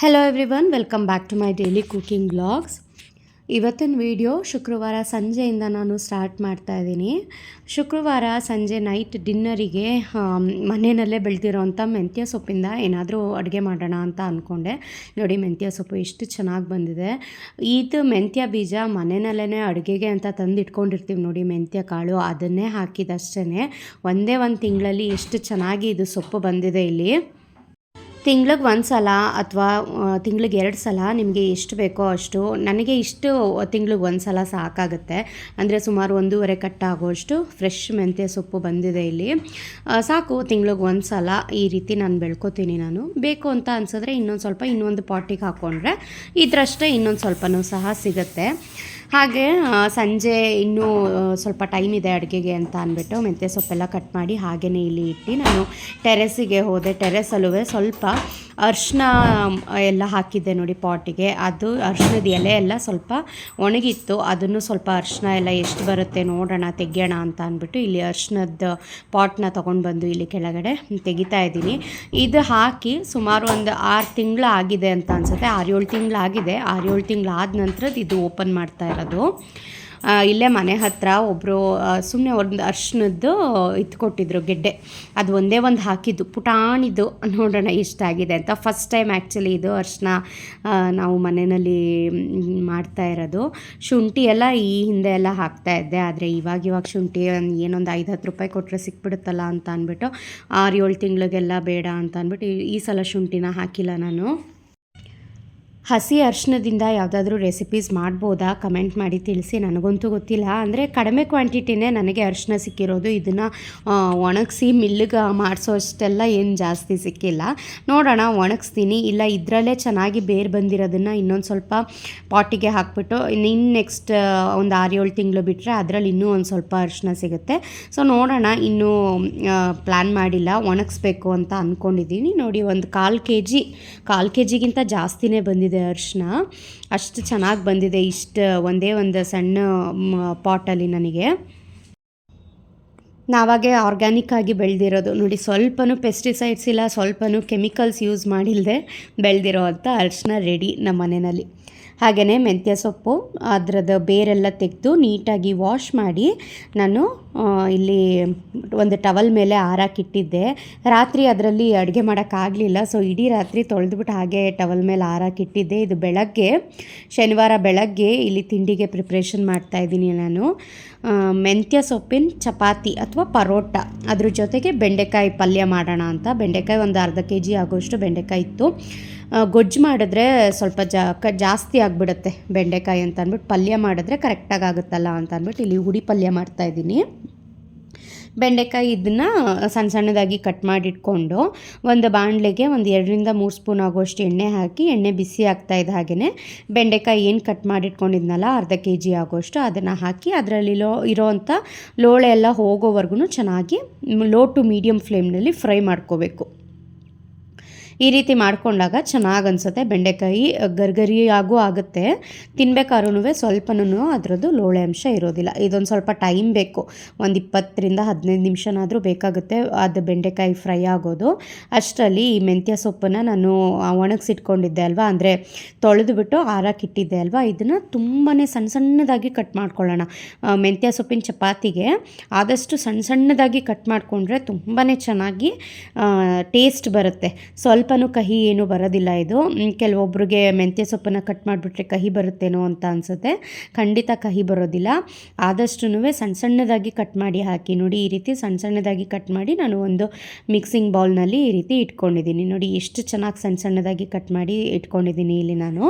Hello everyone welcome back to my daily cooking blogs ಇವತ್ತಿನ video ಶುಕ್ರವಾರ ಸಂಜೆಯಿಂದ ನಾನು ಸ್ಟಾರ್ಟ್ ಮಾಡ್ತಾ ಇದ್ದೀನಿ. ಶುಕ್ರವಾರ ಸಂಜೆ ನೈಟ್ ಡಿನ್ನರಿಗೆ ಮನೆಯಲ್ಲೇ ಬೆಳೆದಿರೋಂಥ ಮೆಂತ್ಯ ಸೊಪ್ಪಿಂದ ಏನಾದರೂ ಅಡುಗೆ ಮಾಡೋಣ ಅಂತ ಅಂದ್ಕೊಂಡೆ ನೋಡಿ, ಮೆಂತ್ಯ ಸೊಪ್ಪು ಎಷ್ಟು ಚೆನ್ನಾಗಿ ಬಂದಿದೆ. ಇದು ಮೆಂತ್ಯ ಬೀಜ ಮನೆಯಲ್ಲೇ ಅಡುಗೆಗೆ ಅಂತ ತಂದು ಇಟ್ಕೊಂಡಿರ್ತೀವಿ ನೋಡಿ, ಮೆಂತ್ಯ ಕಾಳು ಅದನ್ನೇ ಹಾಕಿದಷ್ಟೇ ಒಂದೇ ಒಂದು ತಿಂಗಳಲ್ಲಿ ಎಷ್ಟು ಚೆನ್ನಾಗಿ ಇದು ಸೊಪ್ಪು ಬಂದಿದೆ ಇಲ್ಲಿ. ತಿಂಗ್ಳಿಗೆ ಒಂದು ಸಲ ಅಥವಾ ತಿಂಗ್ಳಿಗೆ ಎರಡು ಸಲ ನಿಮಗೆ ಎಷ್ಟು ಬೇಕೋ ಅಷ್ಟು, ನನಗೆ ಇಷ್ಟು ತಿಂಗ್ಳಿಗೆ ಒಂದು ಸಲ ಸಾಕಾಗುತ್ತೆ. ಅಂದರೆ ಸುಮಾರು ಒಂದೂವರೆ ಕಟ್ಟಾಗುವಷ್ಟು ಫ್ರೆಶ್ ಮೆಂತ್ಯ ಸೊಪ್ಪು ಬಂದಿದೆ ಇಲ್ಲಿ. ಸಾಕು, ತಿಂಗ್ಳಿಗೆ ಒಂದು ಸಲ ಈ ರೀತಿ ನಾನು ಬೆಳ್ಕೊತೀನಿ ನಾನು. ಬೇಕು ಅಂತ ಅನ್ಸಿದ್ರೆ ಇನ್ನೊಂದು ಸ್ವಲ್ಪ ಇನ್ನೊಂದು ಪಾಟಿಗೆ ಹಾಕ್ಕೊಂಡ್ರೆ ಇದರಷ್ಟೇ ಇನ್ನೊಂದು ಸ್ವಲ್ಪನೂ ಸಹ ಸಿಗುತ್ತೆ. ಹಾಗೆ ಸಂಜೆ ಇನ್ನೂ ಸ್ವಲ್ಪ ಟೈಮ್ ಇದೆ ಅಡುಗೆಗೆ ಅಂತ ಅಂದ್ಬಿಟ್ಟು ಮೆಂತ್ಯೆ ಸೊಪ್ಪೆಲ್ಲ ಕಟ್ ಮಾಡಿ ಹಾಗೆಯೇ ಇಲ್ಲಿ ಇಟ್ಟು ನಾನು ಟೆರೆಸಿಗೆ ಹೋದೆ. ಟೆರೆಸಲ್ಲೂ ಸ್ವಲ್ಪ ಅರ್ಶಿನ ಎಲ್ಲ ಹಾಕಿದ್ದೆ ನೋಡಿ ಪಾಟಿಗೆ. ಅದು ಅರ್ಶಿನದ ಎಲೆ ಎಲ್ಲ ಸ್ವಲ್ಪ ಒಣಗಿತ್ತು. ಅದನ್ನು ಸ್ವಲ್ಪ ಅರ್ಶಿನ ಎಲ್ಲ ಎಷ್ಟು ಬರುತ್ತೆ ನೋಡೋಣ, ತೆಗಿಯೋಣ ಅಂತ ಅಂದ್ಬಿಟ್ಟು ಇಲ್ಲಿ ಅರ್ಶಿನದ ಪಾಟ್ನ ತೊಗೊಂಡು ಬಂದು ಇಲ್ಲಿ ಕೆಳಗಡೆ ತೆಗಿತಾ ಇದ್ದೀನಿ. ಇದು ಹಾಕಿ ಸುಮಾರು ಒಂದು ಆರು ತಿಂಗಳು ಆಗಿದೆ ಅಂತ ಅನ್ಸುತ್ತೆ. ಆರು ಏಳು ತಿಂಗಳು ಆಗಿದೆ. ಆರು ಏಳು ತಿಂಗಳು ಆದ ನಂತರದ್ದು ಇದು ಓಪನ್ ಮಾಡ್ತಾ ಇರೋದು. ಇಲ್ಲೇ ಮನೆ ಹತ್ರ ಒಬ್ಬರು ಸುಮ್ಮನೆ ಒಂದು ಅರ್ಶಿನದ್ದು ಇತ್ಕೊಟ್ಟಿದ್ರು ಗೆಡ್ಡೆ. ಅದು ಒಂದೇ ಒಂದು ಹಾಕಿದ್ದು. ಪುಟಾಣಿದ್ದು ನೋಡೋಣ ಆಗಿದೆ ಅಂತ. ಫಸ್ಟ್ ಟೈಮ್ ಆ್ಯಕ್ಚುಲಿ ಇದು ಅರ್ಶಿನ ನಾವು ಮನೆಯಲ್ಲಿ ಮಾಡ್ತಾ ಇರೋದು. ಶುಂಠಿ ಎಲ್ಲ ಈ ಹಿಂದೆ ಎಲ್ಲ ಹಾಕ್ತಾ ಇದ್ದೆ. ಆದರೆ ಇವಾಗ ಇವಾಗ ಶುಂಠಿ ಏನೊಂದು ಐದು ಹತ್ತು ರೂಪಾಯಿ ಕೊಟ್ಟರೆ ಸಿಕ್ಬಿಡುತ್ತಲ್ಲ ಅಂತ ಅಂದ್ಬಿಟ್ಟು, ಆರು ಏಳು ತಿಂಗಳಿಗೆಲ್ಲ ಬೇಡ ಅಂತ ಅಂದ್ಬಿಟ್ಟು ಈ ಸಲ ಶುಂಠಿನ ಹಾಕಿಲ್ಲ ನಾನು. ಹಸಿ ಅರ್ಶಿನದಿಂದ ಯಾವುದಾದ್ರೂ ರೆಸಿಪೀಸ್ ಮಾಡ್ಬೋದಾ? ಕಮೆಂಟ್ ಮಾಡಿ ತಿಳಿಸಿ. ನನಗಂತೂ ಗೊತ್ತಿಲ್ಲ. ಅಂದರೆ ಕಡಿಮೆ ಕ್ವಾಂಟಿಟಿನೇ ನನಗೆ ಅರಿಶಿನ ಸಿಕ್ಕಿರೋದು. ಇದನ್ನು ಒಣಗಿಸಿ ಮಿಲ್ಲಿಗೆ ಮಾಡಿಸೋ ಅಷ್ಟೆಲ್ಲ ಏನು ಜಾಸ್ತಿ ಸಿಕ್ಕಿಲ್ಲ. ನೋಡೋಣ, ಒಣಗಿಸ್ತೀನಿ. ಇಲ್ಲ, ಇದರಲ್ಲೇ ಚೆನ್ನಾಗಿ ಬೇರು ಬಂದಿರೋದನ್ನು ಇನ್ನೊಂದು ಸ್ವಲ್ಪ ಪಾಟಿಗೆ ಹಾಕ್ಬಿಟ್ಟು ಇನ್ನು ನೆಕ್ಸ್ಟ್ ಒಂದು ಆರು ಏಳು ತಿಂಗಳು ಬಿಟ್ಟರೆ ಅದರಲ್ಲಿ ಇನ್ನೂ ಒಂದು ಸ್ವಲ್ಪ ಅರಿಶಿನ ಸಿಗುತ್ತೆ. ಸೊ ನೋಡೋಣ. ಇನ್ನೂ ಪ್ಲ್ಯಾನ್ ಮಾಡಿಲ್ಲ. ಒಣಗಿಸ್ಬೇಕು ಅಂತ ಅಂದ್ಕೊಂಡಿದ್ದೀನಿ ನೋಡಿ, ಒಂದು ಕಾಲು ಕೆ ಜಿ ಕಾಲು ಕೆ ಜಿಗಿಂತ ಜಾಸ್ತಿನೇ ಬಂದಿದೆ. ಅರಿಶಿನ. ಅಷ್ಟು ಚೆನ್ನಾಗಿ ಬಂದಿದೆ ಇಷ್ಟು ಒಂದೇ ಒಂದು ಸಣ್ಣ ಪಾಟಲ್ಲಿ ನನಗೆ. ನಾವಾಗೆ ಆರ್ಗ್ಯಾನಿಕ್ ಆಗಿ ಬೆಳೆದಿರೋದು. ನೋಡಿ, ಸ್ವಲ್ಪನೂ ಪೆಸ್ಟಿಸೈಡ್ಸ್ ಇಲ್ಲ, ಸ್ವಲ್ಪನೂ ಕೆಮಿಕಲ್ಸ್ ಯೂಸ್ ಮಾಡಿಲ್ಲದೆ ಬೆಳೆದಿರೋ ಅಂತ ಅರಿಶಿನ ರೆಡಿ ನಮ್ಮ ಮನೆಯಲ್ಲಿ. ಹಾಗೆಯೇ ಮೆಂತ್ಯ ಸೊಪ್ಪು, ಅದರದ್ದು ಬೇರೆಲ್ಲ ತೆಗೆದು ನೀಟಾಗಿ ವಾಶ್ ಮಾಡಿ ನಾನು ಇಲ್ಲಿ ಒಂದು ಟವಲ್ ಮೇಲೆ ಆರಾಕಿಟ್ಟಿದ್ದೆ ರಾತ್ರಿ ಅದರಲ್ಲಿ ಅಡುಗೆ ಮಾಡೋಕ್ಕಾಗಲಿಲ್ಲ ಸೊ ಇಡೀ ರಾತ್ರಿ ತೊಳೆದ್ಬಿಟ್ಟು ಹಾಗೆ ಟವಲ್ ಮೇಲೆ ಆರಾಕಿಟ್ಟಿದ್ದೆ ಇದು ಬೆಳಗ್ಗೆ, ಶನಿವಾರ ಬೆಳಗ್ಗೆ ಇಲ್ಲಿ ತಿಂಡಿಗೆ ಪ್ರಿಪ್ರೇಷನ್ ಮಾಡ್ತಾ ಇದ್ದೀನಿ ನಾನು. ಮೆಂತ್ಯ ಸೊಪ್ಪಿನ ಚಪಾತಿ ಅಥವಾ ಪರೋಟ. ಅದ್ರ ಜೊತೆಗೆ ಬೆಂಡೆಕಾಯಿ ಪಲ್ಯ ಮಾಡೋಣ ಅಂತ. ಬೆಂಡೆಕಾಯಿ ಒಂದು ಅರ್ಧ ಕೆ ಜಿ ಆಗೋಷ್ಟು ಬೆಂಡೆಕಾಯಿ ಇತ್ತು. ಗೊಜ್ಜು ಮಾಡಿದ್ರೆ ಸ್ವಲ್ಪ ಜಾ, ಕ, ಜಾಸ್ತಿ ಆಗಿಬಿಡುತ್ತೆ ಬೆಂಡೆಕಾಯಿ ಅಂತ ಅಂದ್ಬಿಟ್ಟು. ಪಲ್ಯ ಮಾಡಿದ್ರೆ ಕರೆಕ್ಟಾಗಿ ಆಗುತ್ತಲ್ಲ ಅಂತ ಅಂದ್ಬಿಟ್ಟು ಇಲ್ಲಿ ಹುಡಿ ಪಲ್ಯ ಮಾಡ್ತಾಯಿದ್ದೀನಿ ಬೆಂಡೆಕಾಯಿ ಇದನ್ನು ಸಣ್ಣ ಸಣ್ಣದಾಗಿ ಕಟ್ ಮಾಡಿಟ್ಕೊಂಡು ಒಂದು ಬಾಣಲೆಗೆ ಒಂದು ಎರಡರಿಂದ ಮೂರು ಸ್ಪೂನ್ ಆಗೋಷ್ಟು ಎಣ್ಣೆ ಹಾಕಿ, ಎಣ್ಣೆ ಬಿಸಿ ಆಗ್ತಾ ಇದ್ದ ಹಾಗೆಯೇ ಬೆಂಡೆಕಾಯಿ ಏನು ಕಟ್ ಮಾಡಿಟ್ಕೊಂಡಿದ್ನಲ್ಲ, ಅರ್ಧ ಕೆ ಜಿ ಆಗೋಷ್ಟು ಅದನ್ನು ಹಾಕಿ ಅದರಲ್ಲಿ ಲೋ ಇರೋವಂಥ ಲೋಳೆ ಎಲ್ಲ ಹೋಗೋವರೆಗೂ ಚೆನ್ನಾಗಿ ಲೋ ಟು ಮೀಡಿಯಮ್ ಫ್ಲೇಮ್ನಲ್ಲಿ ಫ್ರೈ ಮಾಡ್ಕೋಬೇಕು. ಈ ರೀತಿ ಮಾಡ್ಕೊಂಡಾಗ ಚೆನ್ನಾಗಿ ಅನಿಸುತ್ತೆ. ಬೆಂಡೆಕಾಯಿ ಗರ್ಗರಿಯಾಗೂ ಆಗುತ್ತೆ. ತಿನ್ಬೇಕಾದ್ರೂ ಸ್ವಲ್ಪನೂ ಅದರದ್ದು ಲೋಳೆ ಅಂಶ ಇರೋದಿಲ್ಲ. ಇದೊಂದು ಸ್ವಲ್ಪ ಟೈಮ್ ಬೇಕು. ಒಂದು ಇಪ್ಪತ್ತರಿಂದ ಹದಿನೈದು ನಿಮಿಷನಾದರೂ ಬೇಕಾಗುತ್ತೆ ಅದು ಬೆಂಡೆಕಾಯಿ ಫ್ರೈ ಆಗೋದು. ಅಷ್ಟರಲ್ಲಿ ಈ ಮೆಂತ್ಯ ಸೊಪ್ಪನ್ನು ನಾನು ಒಣಗಿಸಿಟ್ಕೊಂಡಿದ್ದೆ ಅಲ್ವಾ? ಅಂದರೆ ತೊಳೆದುಬಿಟ್ಟು ಆರಾಕಿಟ್ಟಿದ್ದೆ ಅಲ್ವಾ? ಇದನ್ನು ತುಂಬಾ ಸಣ್ಣ ಸಣ್ಣದಾಗಿ ಕಟ್ ಮಾಡ್ಕೊಳ್ಳೋಣ. ಮೆಂತ್ಯ ಸೊಪ್ಪಿನ ಚಪಾತಿಗೆ ಆದಷ್ಟು ಸಣ್ಣ ಸಣ್ಣದಾಗಿ ಕಟ್ ಮಾಡಿಕೊಂಡ್ರೆ ತುಂಬಾ ಚೆನ್ನಾಗಿ ಟೇಸ್ಟ್ ಬರುತ್ತೆ. ಸ್ವಲ್ಪನೂ ಕಹಿ ಏನೂ ಬರೋದಿಲ್ಲ ಇದು. ಕೆಲವೊಬ್ರಿಗೆ ಮೆಂತ್ಯ ಸೊಪ್ಪನ್ನು ಕಟ್ ಮಾಡಿಬಿಟ್ರೆ ಕಹಿ ಬರುತ್ತೇನೋ ಅಂತ ಅನಿಸುತ್ತೆ. ಖಂಡಿತ ಕಹಿ ಬರೋದಿಲ್ಲ. ಆದಷ್ಟು ಸಣ್ಣ ಸಣ್ಣದಾಗಿ ಕಟ್ ಮಾಡಿ ಹಾಕಿ ನೋಡಿ, ಈ ರೀತಿ ಸಣ್ಣ ಸಣ್ಣದಾಗಿ ಕಟ್ ಮಾಡಿ ನಾನು ಒಂದು ಮಿಕ್ಸಿಂಗ್ ಬೌಲ್ನಲ್ಲಿ ಈ ರೀತಿ ಇಟ್ಕೊಂಡಿದ್ದೀನಿ. ನೋಡಿ, ಎಷ್ಟು ಚೆನ್ನಾಗಿ ಸಣ್ಣ ಸಣ್ಣದಾಗಿ ಕಟ್ ಮಾಡಿ ಇಟ್ಕೊಂಡಿದ್ದೀನಿ ಇಲ್ಲಿ ನಾನು.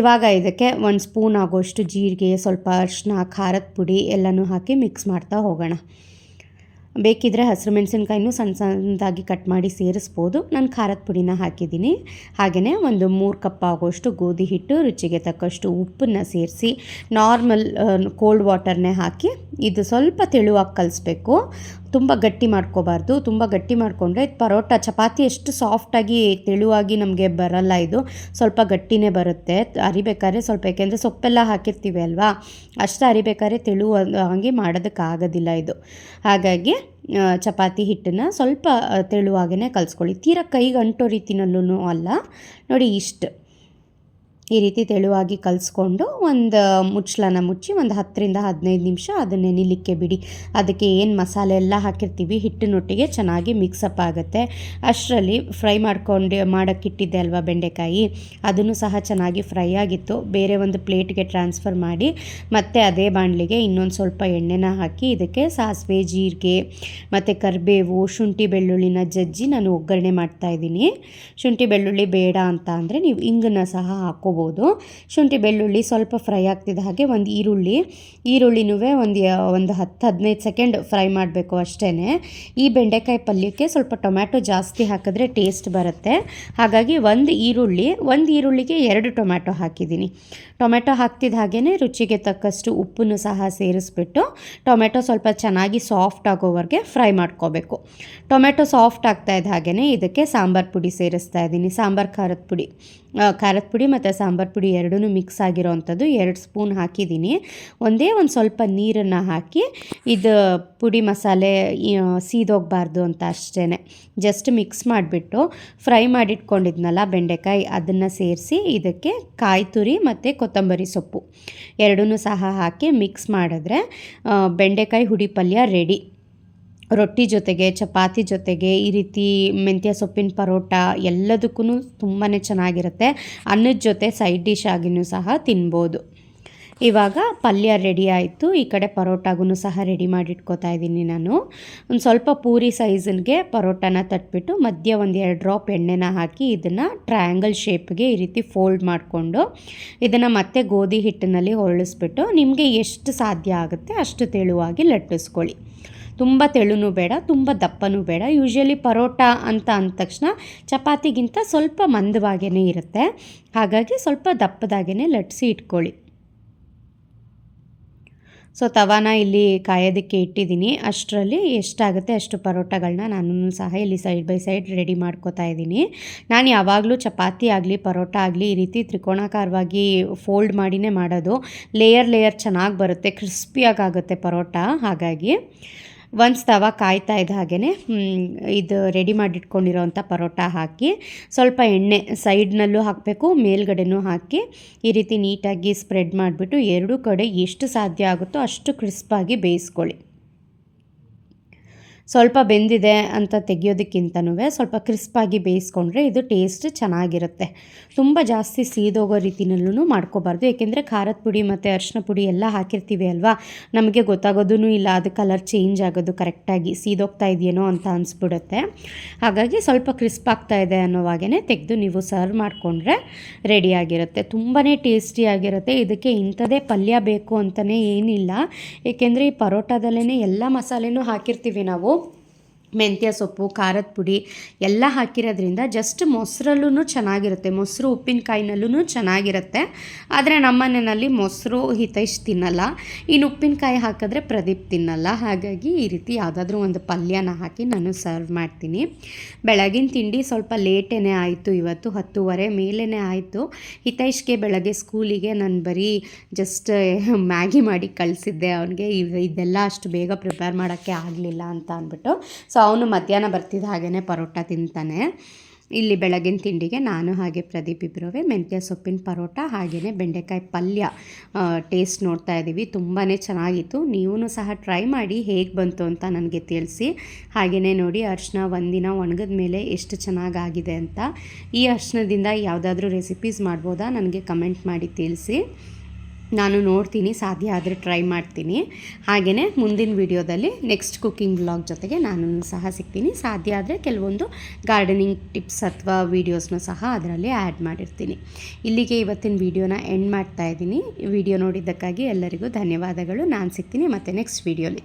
ಇವಾಗ ಇದಕ್ಕೆ ಒಂದು ಸ್ಪೂನ್ ಆಗೋಷ್ಟು ಜೀರಿಗೆ, ಸ್ವಲ್ಪ ಅರಿಶಿನ ಖಾರದ ಪುಡಿ ಎಲ್ಲನೂ ಹಾಕಿ ಮಿಕ್ಸ್ ಮಾಡ್ತಾ ಹೋಗೋಣ. ಬೇಕಿದ್ದರೆ ಹಸಿರು ಮೆಣಸಿನ್ಕಾಯಿನೂ ಸಣ್ಣ ಸಣ್ಣದಾಗಿ ಕಟ್ ಮಾಡಿ ಸೇರಿಸ್ಬೋದು. ನಾನು ಖಾರದ ಪುಡಿನ ಹಾಕಿದ್ದೀನಿ. ಹಾಗೆಯೇ ಒಂದು ಮೂರು ಕಪ್ ಆಗೋಷ್ಟು ಗೋಧಿ ಹಿಟ್ಟು, ರುಚಿಗೆ ತಕ್ಕಷ್ಟು ಉಪ್ಪನ್ನು ಸೇರಿಸಿ ನಾರ್ಮಲ್ ಕೋಲ್ಡ್ ವಾಟರ್ನೇ ಹಾಕಿ ಇದು ಸ್ವಲ್ಪ ತೆಳುವಾಗಿ ಕಲಿಸ್ಬೇಕು. ತುಂಬ ಗಟ್ಟಿ ಮಾಡ್ಕೋಬಾರ್ದು. ತುಂಬ ಗಟ್ಟಿ ಮಾಡಿಕೊಂಡ್ರೆ ಪರೋಟ ಚಪಾತಿ ಎಷ್ಟು ಸಾಫ್ಟಾಗಿ ತೆಳುವಾಗಿ ನಮಗೆ ಬರಲ್ಲ ಇದು. ಸ್ವಲ್ಪ ಗಟ್ಟಿನೇ ಬರುತ್ತೆ. ಅರಿಬೇಕಾದ್ರೆ ಸ್ವಲ್ಪ ಯಾಕೆಂದರೆ ಸೊಪ್ಪೆಲ್ಲ ಹಾಕಿರ್ತೀವಿ ಅಲ್ವಾ? ಅಷ್ಟು ಅರಿಬೇಕಾದ್ರೆ ತೆಳುವಾಗಿ ಮಾಡೋದಕ್ಕಾಗೋದಿಲ್ಲ ಇದು. ಹಾಗಾಗಿ ಚಪಾತಿ ಹಿಟ್ಟನ್ನು ಸ್ವಲ್ಪ ತೆಳುವಾಗೇ ಕಲಿಸ್ಕೊಳ್ಳಿ. ತೀರಾ ಕೈಗೆ ಅಂಟೋ ರೀತಿನಲ್ಲೂ ಅಲ್ಲ. ನೋಡಿ ಇಷ್ಟು. ಈ ರೀತಿ ತೆಳುವಾಗಿ ಕಲಿಸ್ಕೊಂಡು ಒಂದು ಮುಚ್ಚಳನ ಮುಚ್ಚಿ ಒಂದು ಹತ್ತರಿಂದ ಹದಿನೈದು ನಿಮಿಷ ಅದನ್ನ ನೆನಿಲಿಕ್ಕೆ ಬಿಡಿ. ಅದಕ್ಕೆ ಏನು ಮಸಾಲೆ ಎಲ್ಲ ಹಾಕಿರ್ತೀವಿ, ಹಿಟ್ಟಿನೊಟ್ಟಿಗೆ ಚೆನ್ನಾಗಿ ಮಿಕ್ಸಪ್ ಆಗುತ್ತೆ. ಅಷ್ಟರಲ್ಲಿ ಫ್ರೈ ಮಾಡ್ಕೊಂಡು, ಮಾಡೋಕ್ಕಿಟ್ಟಿದ್ದೆ ಅಲ್ವಾ ಬೆಂಡೆಕಾಯಿ? ಅದನ್ನು ಸಹ ಚೆನ್ನಾಗಿ ಫ್ರೈ ಆಗಿತ್ತು. ಬೇರೆ ಒಂದು ಪ್ಲೇಟ್ಗೆ ಟ್ರಾನ್ಸ್ಫರ್ ಮಾಡಿ, ಮತ್ತೆ ಅದೇ ಬಾಣಲಿಗೆ ಇನ್ನೊಂದು ಸ್ವಲ್ಪ ಎಣ್ಣೆನ ಹಾಕಿ ಇದಕ್ಕೆ ಸಾಸಿವೆ, ಜೀರಿಗೆ, ಮತ್ತು ಕರಿಬೇವು, ಶುಂಠಿ ಬೆಳ್ಳುಳ್ಳಿನ ಜಜ್ಜಿ ನಾನು ಒಗ್ಗರಣೆ ಮಾಡ್ತಾ ಇದ್ದೀನಿ. ಶುಂಠಿ ಬೆಳ್ಳುಳ್ಳಿ ಬೇಡ ಅಂತ ಅಂದರೆ ನೀವು ಇಂಗನ್ನು ಸಹ ಹಾಕ್ಕೋಬೋದು ಶುಂಠಿ, ಬೆಳ್ಳುಳ್ಳಿ ಸ್ವಲ್ಪ ಫ್ರೈ ಆಗ್ತಿದ್ದ ಹಾಗೆ ಒಂದು ಈರುಳ್ಳಿ ಈರುಳ್ಳಿನೂ ಒಂದು ಒಂದು ಹತ್ತು, ಹದಿನೈದು ಸೆಕೆಂಡ್ ಫ್ರೈ ಮಾಡಬೇಕು ಅಷ್ಟೇ ಈ ಬೆಂಡೆಕಾಯಿ ಪಲ್ಯಕ್ಕೆ ಸ್ವಲ್ಪ ಟೊಮ್ಯಾಟೊ ಜಾಸ್ತಿ ಹಾಕಿದ್ರೆ ಟೇಸ್ಟ್ ಬರುತ್ತೆ. ಹಾಗಾಗಿ ಒಂದು ಈರುಳ್ಳಿ, ಒಂದು ಈರುಳ್ಳಿಗೆ ಎರಡು ಟೊಮ್ಯಾಟೊ ಹಾಕಿದ್ದೀನಿ. ಟೊಮೆಟೊ ಹಾಕ್ತಿದ್ದ ಹಾಗೆಯೇ ರುಚಿಗೆ ತಕ್ಕಷ್ಟು ಉಪ್ಪನ್ನು ಸಹ ಸೇರಿಸ್ಬಿಟ್ಟು ಟೊಮೆಟೊ ಸ್ವಲ್ಪ ಚೆನ್ನಾಗಿ ಸಾಫ್ಟ್ ಆಗೋವರೆಗೆ ಫ್ರೈ ಮಾಡ್ಕೋಬೇಕು. ಟೊಮೆಟೊ ಸಾಫ್ಟ್ ಆಗ್ತಾ ಇದ್ದ ಹಾಗೇ ಇದಕ್ಕೆ ಸಾಂಬಾರು ಪುಡಿ ಸೇರಿಸ್ತಾ ಇದ್ದೀನಿ. ಸಾಂಬಾರು ಖಾರದ ಪುಡಿ ಖಾರದ ಪುಡಿ ಮತ್ತು ಸಾಂಬಾರು ಪುಡಿ ಎರಡೂ ಮಿಕ್ಸ್ ಆಗಿರೋ ಅಂಥದ್ದು ಎರಡು ಸ್ಪೂನ್ ಹಾಕಿದ್ದೀನಿ. ಒಂದೇ ಒಂದು ಸ್ವಲ್ಪ ನೀರನ್ನು ಹಾಕಿ ಇದು ಪುಡಿ ಮಸಾಲೆ ಸೀದೋಗಬಾರ್ದು ಅಂತ ಅಷ್ಟೇ ಜಸ್ಟ್ ಮಿಕ್ಸ್ ಮಾಡಿಬಿಟ್ಟು ಫ್ರೈ ಮಾಡಿಟ್ಕೊಂಡಿದ್ನಲ್ಲ ಬೆಂಡೆಕಾಯಿ, ಅದನ್ನು ಸೇರಿಸಿ ಇದಕ್ಕೆ ಕಾಯಿ ತುರಿ ಮತ್ತು ಕೊತ್ತಂಬರಿ ಸೊಪ್ಪು. ಎರಡೂ ಸಹ ಹಾಕಿ ಮಿಕ್ಸ್ ಮಾಡಿದ್ರೆ ಬೆಂಡೆಕಾಯಿ ಹುಡಿ ಪಲ್ಯ ರೆಡಿ ರೊಟ್ಟಿ ಜೊತೆಗೆ, ಚಪಾತಿ ಜೊತೆಗೆ ಈ ರೀತಿ ಮೆಂತ್ಯ ಸೊಪ್ಪಿನ ಪರೋಟ ಎಲ್ಲದಕ್ಕೂ ತುಂಬಾ ಚೆನ್ನಾಗಿರುತ್ತೆ. ಅನ್ನದ ಜೊತೆ ಸೈಡ್ ಡಿಶ್ ಆಗಿನೂ ಸಹ ತಿನ್ಬೋದು. ಇವಾಗ ಪಲ್ಯ ರೆಡಿ ಆಯಿತು. ಈ ಕಡೆ ಪರೋಟಾಗೂ ಸಹ ರೆಡಿ ಮಾಡಿಟ್ಕೋತಾ ಇದ್ದೀನಿ ನಾನು. ಒಂದು ಸ್ವಲ್ಪ ಪೂರಿ ಸೈಜನ್ಗೆ ಪರೋಟಾನ ತಟ್ಬಿಟ್ಟು ಮಧ್ಯ ಒಂದು ಎರಡು ಡ್ರಾಪ್ ಎಣ್ಣೆನ ಹಾಕಿ ಇದನ್ನು ಟ್ರಯಾಂಗಲ್ ಶೇಪ್ಗೆ ಈ ರೀತಿ ಫೋಲ್ಡ್ ಮಾಡಿಕೊಂಡು ಇದನ್ನು ಮತ್ತೆ ಗೋಧಿ ಹಿಟ್ಟಿನಲ್ಲಿ ಹೊರಳಿಸ್ಬಿಟ್ಟು ನಿಮಗೆ ಎಷ್ಟು ಸಾಧ್ಯ ಆಗುತ್ತೆ ಅಷ್ಟು ತೆಳುವಾಗಿ ಲಟ್ಟಿಸ್ಕೊಳ್ಳಿ. ತುಂಬ ತೆಳುನೂ ಬೇಡ, ತುಂಬ ದಪ್ಪನೂ ಬೇಡ. ಯೂಶ್ವಲಿ ಪರೋಟ ಅಂತ ಅಂದ ತಕ್ಷಣ ಚಪಾತಿಗಿಂತ ಸ್ವಲ್ಪ ಮಂದವಾಗೇ ಇರುತ್ತೆ. ಹಾಗಾಗಿ ಸ್ವಲ್ಪ ದಪ್ಪದಾಗೇ ಲಟ್ಸಿ ಇಟ್ಕೊಳ್ಳಿ. ಸೊ ತವಾನ ಇಲ್ಲಿ ಕಾಯೋದಕ್ಕೆ ಇಟ್ಟಿದ್ದೀನಿ. ಅಷ್ಟರಲ್ಲಿ ಎಷ್ಟಾಗುತ್ತೆ ಅಷ್ಟು ಪರೋಟಗಳನ್ನ ನಾನು ಸಹ ಇಲ್ಲಿ ಸೈಡ್ ಬೈ ಸೈಡ್ ರೆಡಿ ಮಾಡ್ಕೋತಾ ಇದ್ದೀನಿ. ನಾನು ಯಾವಾಗಲೂ ಚಪಾತಿ ಆಗಲಿ, ಪರೋಟ ಆಗಲಿ ಈ ರೀತಿ ತ್ರಿಕೋಣಾಕಾರವಾಗಿ ಫೋಲ್ಡ್ ಮಾಡಿನೇ ಮಾಡೋದು. ಲೇಯರ್ ಲೇಯರ್ ಚೆನ್ನಾಗಿ ಬರುತ್ತೆ ಕ್ರಿಸ್ಪಿಯಾಗಿ ಆಗುತ್ತೆ ಪರೋಟ. ಹಾಗಾಗಿ ಒಂದು ತವ ಕಾಯ್ತಾ ಇದ್ದ ಹಾಗೆಯೇ ಇದು ರೆಡಿ ಮಾಡಿಟ್ಕೊಂಡಿರೋವಂಥ ಪರೋಟ ಹಾಕಿ, ಸ್ವಲ್ಪ ಎಣ್ಣೆ ಸೈಡ್ನಲ್ಲೂ ಹಾಕಬೇಕು, ಮೇಲ್ಗಡೆನೂ ಹಾಕಿ, ಈ ರೀತಿ ನೀಟಾಗಿ ಸ್ಪ್ರೆಡ್ ಮಾಡಿಬಿಟ್ಟು ಎರಡೂ ಕಡೆ ಎಷ್ಟು ಸಾಧ್ಯ ಆಗುತ್ತೋ ಅಷ್ಟು ಕ್ರಿಸ್ಪಾಗಿ ಬೇಯಿಸ್ಕೊಳ್ಳಿ. ಸ್ವಲ್ಪ ಬೆಂದಿದೆ ಅಂತ ತೆಗಿಯೋದಕ್ಕಿಂತನೂ ಸ್ವಲ್ಪ ಕ್ರಿಸ್ಪಾಗಿ ಬೇಯಿಸ್ಕೊಂಡ್ರೆ ಇದು ಟೇಸ್ಟ್ ಚೆನ್ನಾಗಿರುತ್ತೆ. ತುಂಬ ಜಾಸ್ತಿ ಸೀದೋಗೋ ರೀತಿನಲ್ಲೂ ಮಾಡ್ಕೋಬಾರ್ದು. ಏಕೆಂದರೆ ಖಾರದ ಪುಡಿ ಮತ್ತು ಅರಿಶಿನ ಪುಡಿ ಎಲ್ಲ ಹಾಕಿರ್ತೀವಿ ಅಲ್ವಾ? ನಮಗೆ ಗೊತ್ತಾಗೋದೂ ಇಲ್ಲ ಅದು ಕಲರ್ ಚೇಂಜ್ ಆಗೋದು ಕರೆಕ್ಟಾಗಿ ಸೀದೋಗ್ತಾ ಇದೆಯೇನೋ ಅಂತ ಅನಿಸ್ಬಿಡುತ್ತೆ. ಹಾಗಾಗಿ ಸ್ವಲ್ಪ ಕ್ರಿಸ್ಪ್ ಆಗ್ತಾ ಇದೆ ಅನ್ನೋವಾಗೇ ತೆಗೆದು ನೀವು ಸರ್ವ್ ಮಾಡಿಕೊಂಡ್ರೆ ರೆಡಿಯಾಗಿರುತ್ತೆ ತುಂಬಾ ಟೇಸ್ಟಿಯಾಗಿರುತ್ತೆ ಇದಕ್ಕೆ ಇಂಥದೇ ಪಲ್ಯ ಬೇಕು ಅಂತಲೇ ಏನಿಲ್ಲ. ಏಕೆಂದರೆ ಈ ಪರೋಟದಲ್ಲೇ ಎಲ್ಲ ಮಸಾಲೆನೂ ಹಾಕಿರ್ತೀವಿ ನಾವು. ಮೆಂತ್ಯ ಸೊಪ್ಪು, ಖಾರದ ಪುಡಿ ಎಲ್ಲ ಹಾಕಿರೋದ್ರಿಂದ ಜಸ್ಟ್ ಮೊಸರಲ್ಲೂ ಚೆನ್ನಾಗಿರುತ್ತೆ. ಮೊಸರು ಉಪ್ಪಿನಕಾಯಿನಲ್ಲೂ ಚೆನ್ನಾಗಿರುತ್ತೆ. ಆದರೆ ನಮ್ಮನೆಯಲ್ಲಿ ಮೊಸರು ಹಿತೈಷ್ ತಿನ್ನಲ್ಲ. ಇನ್ನು ಉಪ್ಪಿನಕಾಯಿ ಹಾಕಿದ್ರೆ ಪ್ರದೀಪ್ ತಿನ್ನಲ್ಲ. ಹಾಗಾಗಿ ಈ ರೀತಿ ಯಾವುದಾದ್ರೂ ಒಂದು ಪಲ್ಯನ ಹಾಕಿ ನಾನು ಸರ್ವ್ ಮಾಡ್ತೀನಿ. ಬೆಳಗಿನ ತಿಂಡಿ ಸ್ವಲ್ಪ ಲೇಟೇ ಆಯಿತು ಇವತ್ತು, ಹತ್ತುವರೆ ಮೇಲೇ ಆಯಿತು. ಹಿತೈಷ್ಗೆ ಬೆಳಗ್ಗೆ ಸ್ಕೂಲಿಗೆ ನಾನು ಬರೀ ಜಸ್ಟ್ ಮ್ಯಾಗಿ ಮಾಡಿ ಕಳಿಸಿದ್ದೆ. ಅವನಿಗೆ ಇದೆಲ್ಲ ಅಷ್ಟು ಬೇಗ ಪ್ರಿಪೇರ್ ಮಾಡೋಕ್ಕೆ ಆಗಲಿಲ್ಲ ಅಂತ ಅಂದ್ಬಿಟ್ಟು. ಸೊ ಅವನು ಮಧ್ಯಾಹ್ನ ಬರ್ತಿದ್ದ ಹಾಗೆಯೇ ಪರೋಟ ತಿಂತಾನೆ. ಇಲ್ಲಿ ಬೆಳಗಿನ ತಿಂಡಿಗೆ ನಾನು ಹಾಗೆ ಪ್ರದೀಪ್ ಇಬ್ಬರೂ ಮೆಂತ್ಯ ಸೊಪ್ಪಿನ ಪರೋಟ ಹಾಗೆಯೇ ಬೆಂಡೆಕಾಯಿ ಪಲ್ಯ ಟೇಸ್ಟ್ ನೋಡ್ತಾ ಇದ್ದೀವಿ. ತುಂಬಾ ಚೆನ್ನಾಗಿತ್ತು. ನೀವೂ ಸಹ ಟ್ರೈ ಮಾಡಿ ಹೇಗೆ ಬಂತು ಅಂತ ನನಗೆ ತಿಳಿಸಿ. ಹಾಗೆಯೇ ನೋಡಿ ಅರ್ಶಿನ ಒಂದಿನ ಒಣಗಿದ ಮೇಲೆ ಎಷ್ಟು ಚೆನ್ನಾಗಾಗಿದೆ ಅಂತ. ಈ ಅರ್ಶಿನದಿಂದ ಯಾವುದಾದ್ರೂ ರೆಸಿಪೀಸ್ ಮಾಡ್ಬೋದಾ? ನನಗೆ ಕಮೆಂಟ್ ಮಾಡಿ ತಿಳಿಸಿ. ನಾನು ನೋಡ್ತೀನಿ, ಸಾಧ್ಯ ಆದರೆ ಟ್ರೈ ಮಾಡ್ತೀನಿ. ಹಾಗೆಯೇ ಮುಂದಿನ ವಿಡಿಯೋದಲ್ಲಿ ನೆಕ್ಸ್ಟ್ ಕುಕ್ಕಿಂಗ್ ಬ್ಲಾಗ್ ಜೊತೆಗೆ ನಾನು ಸಹ ಸಿಗ್ತೀನಿ. ಸಾಧ್ಯ ಆದರೆ ಕೆಲವೊಂದು ಗಾರ್ಡನಿಂಗ್ ಟಿಪ್ಸ್ ಅಥವಾ ವೀಡಿಯೋಸ್ನ ಸಹ ಅದರಲ್ಲಿ ಆ್ಯಡ್ ಮಾಡಿರ್ತೀನಿ. ಇಲ್ಲಿಗೆ ಇವತ್ತಿನ ವಿಡಿಯೋನ ಎಂಡ್ ಮಾಡ್ತಾ ಇದ್ದೀನಿ. ವಿಡಿಯೋ ನೋಡಿದ್ದಕ್ಕಾಗಿ ಎಲ್ಲರಿಗೂ ಧನ್ಯವಾದಗಳು. ನಾನು ಸಿಗ್ತೀನಿ ಮತ್ತು ನೆಕ್ಸ್ಟ್ ವಿಡಿಯೋಲಿ